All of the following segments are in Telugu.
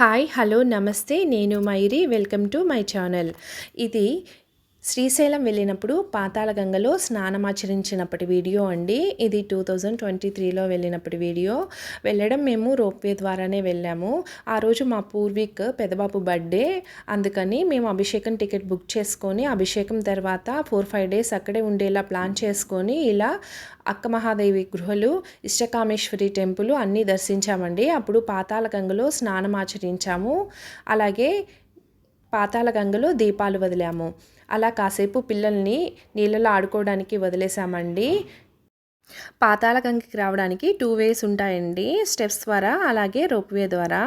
హాయ్ హలో నమస్తే. నేను Mairi. Welcome to my channel. ఇది శ్రీశైలం వెళ్ళినప్పుడు పాతాళగంగలో స్నానమాచరించినప్పటి వీడియో అండి. ఇది టూ థౌజండ్ ట్వంటీ త్రీలో వెళ్ళినప్పటి వీడియో. వెళ్ళడం మేము రోప్వే ద్వారానే వెళ్ళాము. ఆ రోజు మా పూర్వీక్ పెదబాబు బర్త్డే. అందుకని మేము అభిషేకం టికెట్ బుక్ చేసుకొని అభిషేకం తర్వాత ఫోర్ ఫైవ్ డేస్ అక్కడే ఉండేలా ప్లాన్ చేసుకొని ఇలా అక్క మహాదేవి గృహలు ఇష్టకామేశ్వరి టెంపుల్ అన్నీ దర్శించామండి. అప్పుడు పాతాళగంగలో స్నానం ఆచరించాము అలాగే పాతాళగంగలో దీపాలు వదిలాము. అలా కాసేపు పిల్లల్ని నీళ్ళలో ఆడుకోవడానికి వదిలేసామండి. పాతాల గంగికి రావడానికి టూ వేస్ ఉంటాయండి. స్టెప్స్ ద్వారా అలాగే రోప్వే ద్వారా.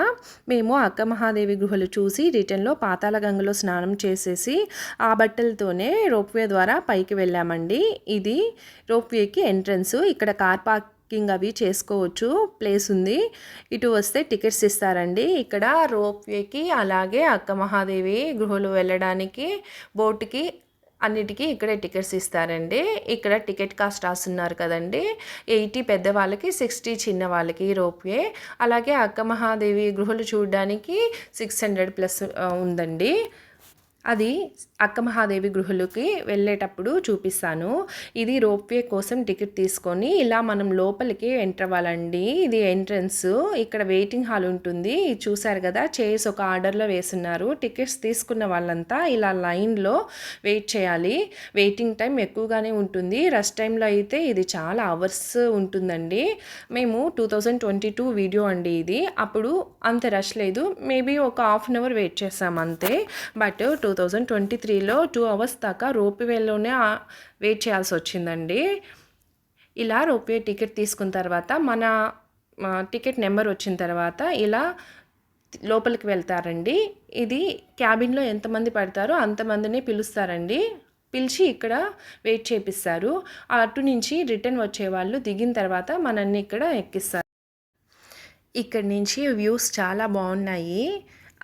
మేము అక్క మహాదేవి గుహలు చూసి రిటర్న్లో పాతాల గంగలో స్నానం చేసేసి ఆ బట్టలతోనే రోప్వే ద్వారా పైకి వెళ్ళామండి. ఇది రోప్వేకి ఎంట్రన్స్ ఇక్కడ కార్ పార్క్ ట్రెక్కింగ్ అవి చేసుకోవచ్చు ప్లేస్ ఉంది. ఇటు వస్తే టికెట్స్ ఇస్తారండి. ఇక్కడ రోప్వేకి అలాగే అక్క మహాదేవి గృహలు వెళ్ళడానికి బోట్కి అన్నిటికీ ఇక్కడే టికెట్స్ ఇస్తారండి. ఇక్కడ టికెట్ కాస్ట్ రాస్తున్నారు కదండి. ఎయిటీ పెద్దవాళ్ళకి సిక్స్టీ చిన్న వాళ్ళకి రోప్వే. అలాగే అక్క మహాదేవి గృహలు చూడడానికి సిక్స్ హండ్రెడ్ ప్లస్ ఉందండి. అది అక్క మహాదేవి గృహలకి వెళ్ళేటప్పుడు చూపిస్తాను. ఇది రోప్వే కోసం టికెట్ తీసుకొని ఇలా మనం లోపలికి ఎంటర్ అవ్వాలండి. ఇది ఎంట్రన్స్. ఇక్కడ వెయిటింగ్ హాల్ ఉంటుంది. చూశారు కదా చైర్స్ ఒక ఆర్డర్లో వేస్తున్నారు. టికెట్స్ తీసుకున్న వాళ్ళంతా ఇలా లైన్లో వెయిట్ చేయాలి. వెయిటింగ్ టైం ఎక్కువగానే ఉంటుంది. రష్ టైంలో అయితే ఇది చాలా అవర్స్ ఉంటుందండి. మేము two thousand twenty two video అండి ఇది. అప్పుడు అంత రష్ లేదు. మేబీ ఒక హాఫ్ అన్ అవర్ వెయిట్ చేస్తాం అంతే. But two two thousand twenty త్రీలో టూ అవర్స్ దాకా రోప్వేలోనే వెయిట్ చేయాల్సి వచ్చిందండి. ఇలా రోప్వే టికెట్ తీసుకున్న తర్వాత మన టికెట్ నెంబర్ వచ్చిన తర్వాత ఇలా లోపలికి వెళ్తారండి. ఇది క్యాబిన్లో ఎంతమంది పడతారో అంతమందిని పిలుస్తారండి. పిలిచి ఇక్కడ వెయిట్ చేపిస్తారు. అటు నుంచి రిటర్న్ వచ్చే వాళ్ళు దిగిన తర్వాత మనల్ని ఇక్కడ ఎక్కిస్తారు. ఇక్కడ నుంచి వ్యూస్ చాలా బాగున్నాయి.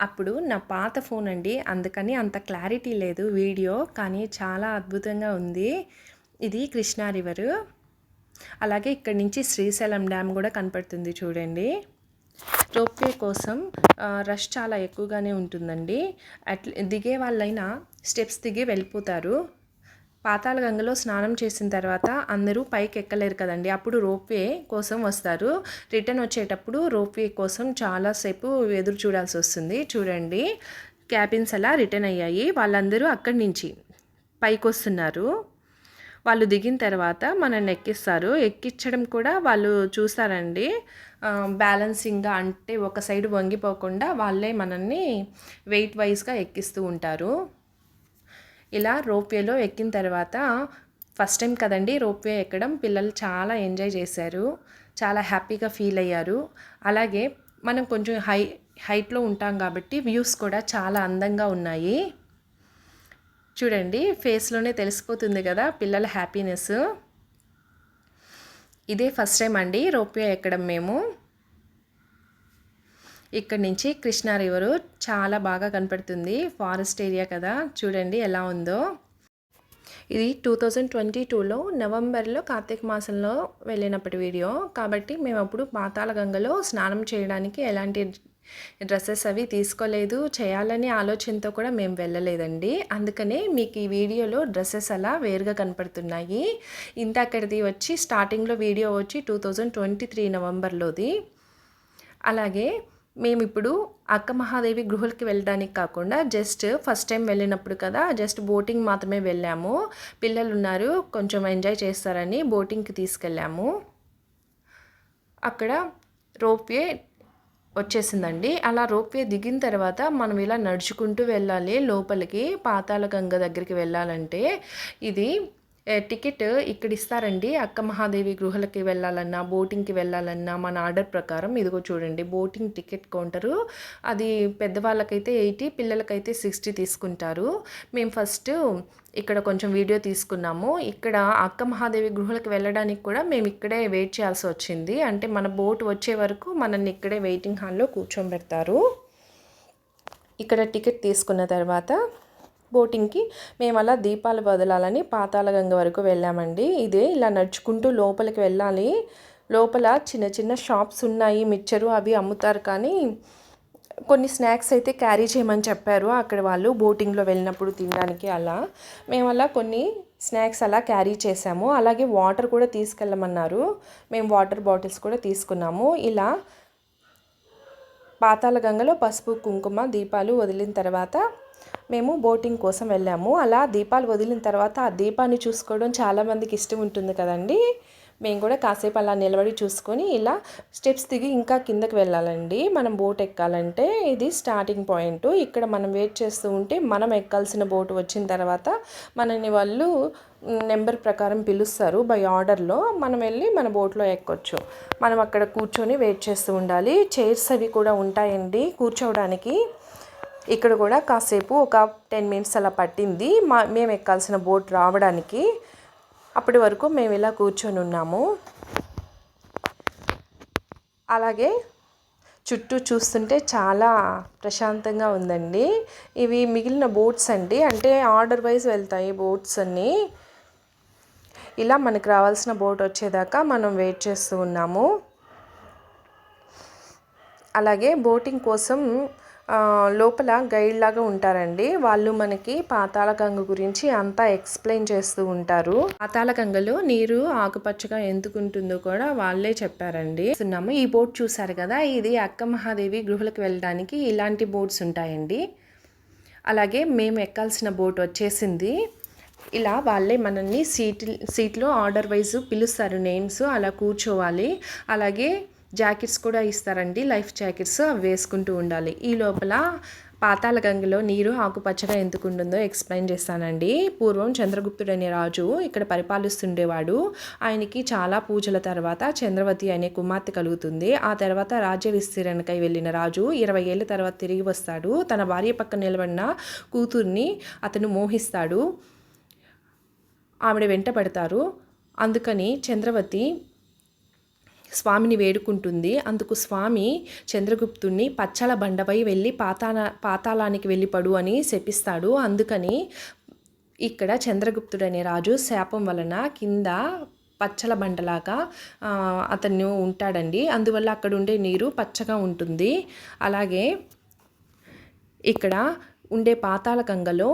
అప్పుడు నా పాత ఫోన్ అండి. అందుకని అంత క్లారిటీ లేదు వీడియో కానీ చాలా అద్భుతంగా ఉంది. ఇది కృష్ణా రివరు. అలాగే ఇక్కడి నుంచి శ్రీశైలం డ్యామ్ కూడా కనపడుతుంది చూడండి. రోప్వే కోసం రష్ చాలా ఎక్కువగానే ఉంటుందండి. అట్ దిగే వాళ్ళైనా స్టెప్స్ దిగి వెళ్ళిపోతారు. పాతాళ గంగలో స్నానం చేసిన తర్వాత అందరూ పైకి ఎక్కలేరు కదండి. అప్పుడు రోప్వే కోసం వస్తారు. రిటర్న్ వచ్చేటప్పుడు రోప్వే కోసం చాలాసేపు ఎదురు చూడాల్సి వస్తుంది. చూడండి. క్యాబిన్స్ అలా రిటర్న్ అయ్యాయి. వాళ్ళందరూ అక్కడి నుంచి పైకి వస్తున్నారు వాళ్ళు దిగిన తర్వాత మనల్ని ఎక్కిస్తారు. ఎక్కించడం కూడా వాళ్ళు చూస్తారండి. బ్యాలెన్సింగ్గా అంటే ఒక సైడ్ వంగిపోకుండా వాళ్ళే మనల్ని వెయిట్ వైజ్గా ఎక్కిస్తూ ఉంటారు. ఇలా రోప్వేలో ఎక్కిన తర్వాత ఫస్ట్ టైం కదండి రోప్వే ఎక్కడం. పిల్లలు చాలా ఎంజాయ్ చేశారు. చాలా హ్యాపీగా ఫీల్ అయ్యారు. అలాగే మనం కొంచెం హై హైట్లో ఉంటాం కాబట్టి వ్యూస్ కూడా చాలా అందంగా ఉన్నాయి. చూడండి ఫేస్లోనే తెలిసిపోతుంది కదా పిల్లల హ్యాపీనెస్ ఇదే ఫస్ట్ టైం అండి రోప్వే ఎక్కడం మేము. ఇక్కడ నుంచి కృష్ణా రివరు చాలా బాగా కనపడుతుంది. ఫారెస్ట్ ఏరియా కదా. చూడండి ఎలా ఉందో. ఇది టూ థౌజండ్ ట్వంటీ టూలో నవంబర్లో కార్తీక మాసంలో వెళ్ళినప్పటి వీడియో. కాబట్టి మేము అప్పుడు పాతాల గంగలో స్నానం చేయడానికి ఎలాంటి డ్రెస్సెస్ అవి తీసుకోలేదు. చేయాలనే ఆలోచనతో కూడా మేము వెళ్ళలేదండి. అందుకనే మీకు ఈ వీడియోలో డ్రెస్సెస్ అలా వేరుగా కనపడుతున్నాయి. ఇంత అక్కడిది వచ్చి స్టార్టింగ్లో వీడియో వచ్చి టూ థౌజండ్ ట్వంటీ త్రీ నవంబర్లోది. అలాగే మేము ఇప్పుడు అక్క మహాదేవి గృహలకి వెళ్ళడానికి కాకుండా జస్ట్ ఫస్ట్ టైం వెళ్ళినప్పుడు కదా జస్ట్ బోటింగ్ మాత్రమే వెళ్ళాము. పిల్లలు ఉన్నారు కొంచెం ఎంజాయ్ చేస్తారని బోటింగ్కి తీసుకెళ్ళాము. అక్కడ రోప్వే వచ్చేసిందండి. అలా రోప్వే దిగిన తర్వాత మనం ఇలా నడుచుకుంటూ వెళ్ళాలి లోపలికి పాతాళ గంగ దగ్గరికి వెళ్ళాలంటే ఇది టికెట్ ఇక్కడ ఇస్తారండి. అక్క మహాదేవి గృహలకి వెళ్ళాలన్నా బోటింగ్కి వెళ్ళాలన్నా మన ఆర్డర్ ప్రకారం ఇదిగో చూడండి. Boating ticket counter. అది పెద్దవాళ్ళకైతే ఎయిటీ పిల్లలకైతే సిక్స్టీ తీసుకుంటారు. మేము ఫస్ట్ ఇక్కడ కొంచెం వీడియో తీసుకున్నాము. ఇక్కడ అక్క మహాదేవి గృహలకు వెళ్ళడానికి కూడా మేము ఇక్కడే వెయిట్ చేయాల్సి వచ్చింది. అంటే మన బోట్ వచ్చే వరకు మనల్ని ఇక్కడే వెయిటింగ్ హాల్లో కూర్చోబెడతారు. ఇక్కడ టికెట్ తీసుకున్న తర్వాత బోటింగ్కి మేము అలా దీపాలు వదలాలని పాతాళగంగ వరకు వెళ్ళామండి. ఇదే ఇలా నడుచుకుంటూ లోపలికి వెళ్ళాలి. లోపల చిన్న చిన్న షాప్స్ ఉన్నాయి మిక్చరు అవి అమ్ముతారు కానీ కొన్ని స్నాక్స్ అయితే క్యారీ చేయమని చెప్పారు. అక్కడ వాళ్ళు బోటింగ్లో వెళ్ళినప్పుడు తినడానికి అలా. మేము అలా కొన్ని స్నాక్స్ అలా క్యారీ చేసాము. అలాగే వాటర్ కూడా తీసుకెళ్ళమన్నారు. మేము వాటర్ బాటిల్స్ కూడా తీసుకున్నాము. ఇలా పాతాళగంగలో పసుపు కుంకుమ దీపాలు వదిలిన తర్వాత మేము బోటింగ్ కోసం వెళ్ళాము. అలా దీపాలు వదిలిన తర్వాత ఆ దీపాన్ని చూసుకోవడం చాలామందికి ఇష్టం ఉంటుంది కదండి. మేము కూడా కాసేపు అలా నిలబడి చూసుకొని ఇలా స్టెప్స్ దిగి ఇంకా కిందకి వెళ్ళాలండి. మనం బోట్ ఎక్కాలంటే ఇది స్టార్టింగ్ పాయింట్. ఇక్కడ మనం వెయిట్ చేస్తూ ఉంటే మనం ఎక్కాల్సిన బోట్ వచ్చిన తర్వాత మనని వాళ్ళు నెంబర్ ప్రకారం పిలుస్తారు. బై ఆర్డర్లో మనం వెళ్ళి మన బోట్లో ఎక్కొచ్చు. మనం అక్కడ కూర్చొని వెయిట్ చేస్తూ ఉండాలి. చైర్స్ అవి కూడా ఉంటాయండి కూర్చోవడానికి. ఇక్కడ కూడా కాసేపు ఒక టెన్ మినిట్స్ అలా పట్టింది. మా మేము ఎక్కాల్సిన బోట్ రావడానికి. అప్పటి వరకు మేము ఇలా కూర్చొని ఉన్నాము. అలాగే చుట్టూ చూస్తుంటే చాలా ప్రశాంతంగా ఉందండి. ఇవి మిగిలిన బోట్స్ అండి. అంటే ఆర్డర్ వైజ్ వెళ్తాయి బోట్స్ అన్నీ. ఇలా మనకు రావాల్సిన బోట్ వచ్చేదాకా మనం వెయిట్ చేస్తూ ఉన్నాము. అలాగే బోటింగ్ కోసం లోపల గైడ్ లాగా ఉంటారండి. వాళ్ళు మనకి పాతాళగంగ గురించి అంతా ఎక్స్ప్లెయిన్ చేస్తూ ఉంటారు. పాతాళగంగలో నీరు ఆకుపచ్చగా ఎందుకుంటుందో కూడా వాళ్ళే చెప్పారండి. ఉన్నాము ఈ బోట్ చూసారు కదా? ఇది అక్క మహాదేవి గృహలకు వెళ్ళడానికి ఇలాంటి బోట్స్ ఉంటాయండి. అలాగే మేము ఎక్కాల్సిన బోట్ వచ్చేసింది. ఇలా వాళ్ళే మనల్ని సీట్ సీట్లో ఆర్డర్ వైజ్ పిలుస్తారు నేమ్స్. అలా కూర్చోవాలి. అలాగే జాకెట్స్ కూడా ఇస్తారండి లైఫ్ జాకెట్స్ అవి వేసుకుంటూ ఉండాలి. ఈ లోపల పాతాళ గంగలో నీరు ఆకుపచ్చగా ఎందుకు ఉంటుందో ఎక్స్ప్లెయిన్ చేస్తానండి. పూర్వం చంద్రగుప్తుడు అనే రాజు ఇక్కడ పరిపాలిస్తుండేవాడు. ఆయనకి చాలా పూజల తర్వాత చంద్రవతి అనే కుమార్తె కలుగుతుంది. ఆ తర్వాత రాజ్య విస్తీరణకై వెళ్ళిన రాజు ఇరవై ఏళ్ళ తర్వాత తిరిగి వస్తాడు. తన భార్య పక్కన నిలబడిన కూతుర్ని అతను మోహిస్తాడు. ఆవిడ వెంట పడతారు అందుకని చంద్రవతి స్వామిని వేడుకుంటుంది. అందుకు స్వామి చంద్రగుప్తుణ్ణి పచ్చల బండపై వెళ్ళి పాతాళ పాతాళానికి వెళ్ళిపడు అని శపిస్తాడు. అందుకని ఇక్కడ చంద్రగుప్తుడనే రాజు శాపం వలన కింద పచ్చల బండలాగా అతను ఉంటాడండి. అందువల్ల అక్కడ ఉండే నీరు పచ్చగా ఉంటుంది. అలాగే ఇక్కడ ఉండే పాతాళ గంగలో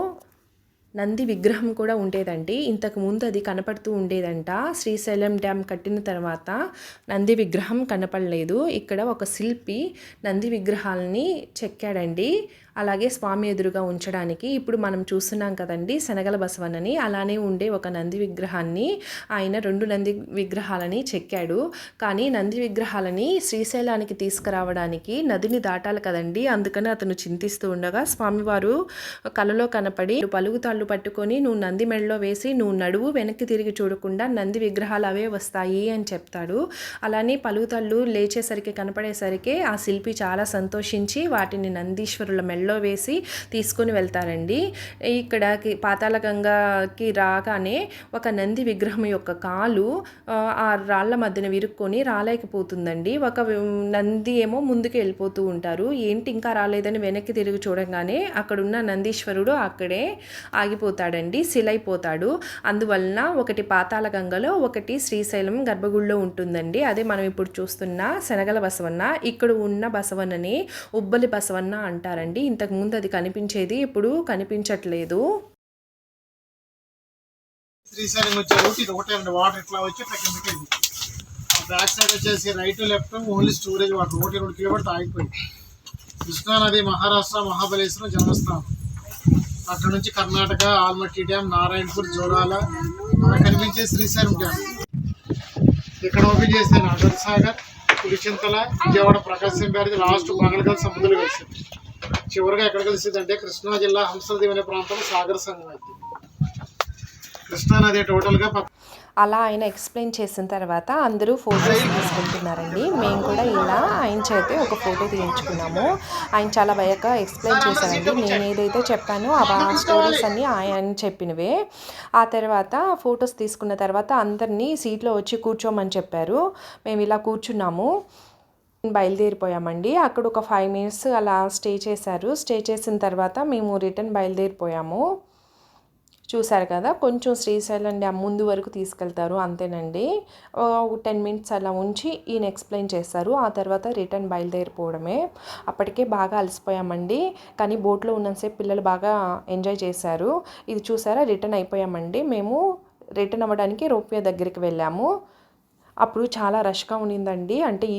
నంది విగ్రహం కూడా ఉండేదండి. ఇంతకు ముందు అది కనపడుతూ ఉండేదంట. శ్రీశైలం డ్యామ్ కట్టిన తర్వాత నంది విగ్రహం కనపడలేదు. ఇక్కడ ఒక శిల్పి నంది విగ్రహాలని చెక్కాడండి. అలాగే స్వామి ఎదురుగా ఉంచడానికి. ఇప్పుడు మనం చూస్తున్నాం కదండి శనగల బసవనని అలానే ఉండే ఒక నంది విగ్రహాన్ని ఆయన రెండు నంది విగ్రహాలని చెక్కాడు. కానీ నంది విగ్రహాలని శ్రీశైలానికి తీసుకురావడానికి నదిని దాటాలి కదండి. అందుకని అతను చింతిస్తూ ఉండగా స్వామివారు కలలో కనపడి పలుగుతాళ్ళు పట్టుకొని నువ్వు నంది మెడలో వేసి నువ్వు నడువు వెనక్కి తిరిగి చూడకుండా నంది విగ్రహాలు అవే వస్తాయి అని చెప్తాడు. అలానే పలుగుతాళ్ళు లేచేసరికి కనపడేసరికి ఆ శిల్పి చాలా సంతోషించి వాటిని నందీశ్వరుల మెళ్ళ మెడలో వేసి తీసుకొని వెళ్తారండి. ఇక్కడ పాతాళ గంగకి రాగానే ఒక నంది విగ్రహం యొక్క కాలు ఆ రాళ్ళ మధ్యన విరుక్కొని రాలేకపోతుందండి. ఒక నంది ఏమో ముందుకు వెళ్ళిపోతూ ఉంటారు. ఏంటి ఇంకా రాలేదని వెనక్కి తిరిగి చూడంగానే అక్కడున్న నందీశ్వరుడు అక్కడే ఆగిపోతాడండి సిలైపోతాడు అందువలన ఒకటి పాతాళ గంగలో ఒకటి శ్రీశైలం గర్భగుడిలో ఉంటుందండి. అదే మనం ఇప్పుడు చూస్తున్న శనగల బసవన్న. ఇక్కడ ఉన్న బసవన్నని ఉబ్బలి బసవన్న అంటారండి. ఇంతకుముందు అది కనిపించేది ఇప్పుడు కనిపించట్లేదు. శ్రీశైలం వచ్చే రూట్ ఇది ఒకటే అండి. వాటర్ ఇట్లా వచ్చి ఇట్లా కిందకి బ్యాక్ సైడ్ వచ్చేసి right left only storage water ఒకటి రెండు కిలోమీటర్ ఆగిపోయింది. కృష్ణానది మహారాష్ట్ర మహాబలేశ్వరం జన్మస్థానం అక్కడ నుంచి కర్ణాటక ఆల్మట్టి డ్యామ్ నారాయణపూర్ జోరాల మనకు కనిపించే శ్రీశైలం డ్యామ్. ఇక్కడ ఓపెన్ చేస్తే నాగర్ సాగర్ కుడిచింతల విజయవాడ ప్రకాశం బ్యారేజ్ లాస్ట్ మంగళగల్ సముద్రం కలిసింది చివరిగా ఎక్కడ కలిసింది అంటే కృష్ణా జిల్లా హంసలదేవి అనే ప్రాంతం సాగర్ సంఘం అయితే కృష్ణా నది టోటల్గా అలా ఆయన ఎక్స్ప్లెయిన్ చేసిన తర్వాత అందరూ ఫోటోస్ తీసుకుంటున్నారండి. మేము కూడా ఇలా ఆయన చేతే ఒక ఫోటో తీయించుకున్నాము. ఆయన చాలా బాగా ఎక్స్ప్లెయిన్ చేశారండి. నేను ఏదైతే చెప్పానో ఆ స్టోరీస్ అన్నీ ఆయన చెప్పినవే. ఆ తర్వాత ఫొటోస్ తీసుకున్న తర్వాత అందరినీ సీట్లో వచ్చి కూర్చోమని చెప్పారు. మేము ఇలా కూర్చున్నాము. బయలుదేరిపోయామండి. అక్కడ ఒక ఫైవ్ మినిట్స్ అలా స్టే చేశారు. స్టే చేసిన తర్వాత మేము రిటర్న్ బయలుదేరిపోయాము. చూశారు కదా కొంచెం శ్రీశైలం డ్యామ్ ముందు వరకు తీసుకెళ్తారు అంతేనండి. ఒక టెన్ మినిట్స్ అలా ఉంచి ఈయన ఎక్స్ప్లెయిన్ చేస్తారు ఆ తర్వాత రిటర్న్ బయలుదేరిపోవడమే. అప్పటికే బాగా అలసిపోయామండి. కానీ బోట్లో ఉన్నంతసేపు పిల్లలు బాగా ఎంజాయ్ చేశారు. ఇది చూసారా రిటర్న్ అయిపోయామండి. మేము రిటర్న్ అవ్వడానికి రోప్వే దగ్గరికి వెళ్ళాము. అప్పుడు చాలా రష్గా ఉండిందండి. అంటే ఈ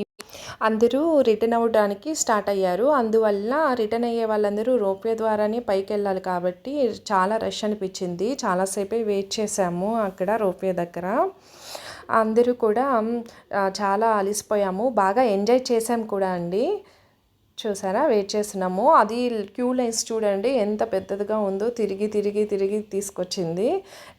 అందరూ రిటర్న్ అవ్వడానికి స్టార్ట్ అయ్యారు. అందువల్ల రిటర్న్ అయ్యే వాళ్ళందరూ రోప్వే ద్వారానే పైకి వెళ్ళాలి కాబట్టి చాలా రష్ అనిపించింది. చాలాసేపే వెయిట్ చేసాము అక్కడ రోప్వే దగ్గర. అందరూ కూడా చాలా అలిసిపోయాము. బాగా ఎంజాయ్ చేసాం కూడా అండి. చూసారా? వెయిట్ చేస్తున్నాము. అది క్యూ లైన్స్ చూడండి ఎంత పెద్దదిగా ఉందో తిరిగి తిరిగి తిరిగి తీసుకొచ్చింది.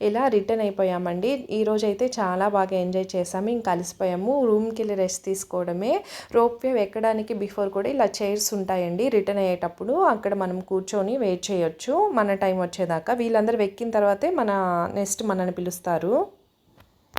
ఇలా రిటర్న్ అయిపోయామండి. ఈరోజు అయితే చాలా బాగా ఎంజాయ్ చేసాము ఇంకా కలిసిపోయాము రూమ్కి వెళ్ళి రెస్ట్ తీసుకోవడమే. రోప్ వే ఎక్కడానికి బిఫోర్ కూడా ఇలా చైర్స్ ఉంటాయండి. రిటర్న్ అయ్యేటప్పుడు అక్కడ మనం కూర్చొని వెయిట్ చేయొచ్చు. మన టైం వచ్చేదాకా. వీళ్ళందరూ ఎక్కిన తర్వాతే మన నెక్స్ట్ మనని పిలుస్తారు.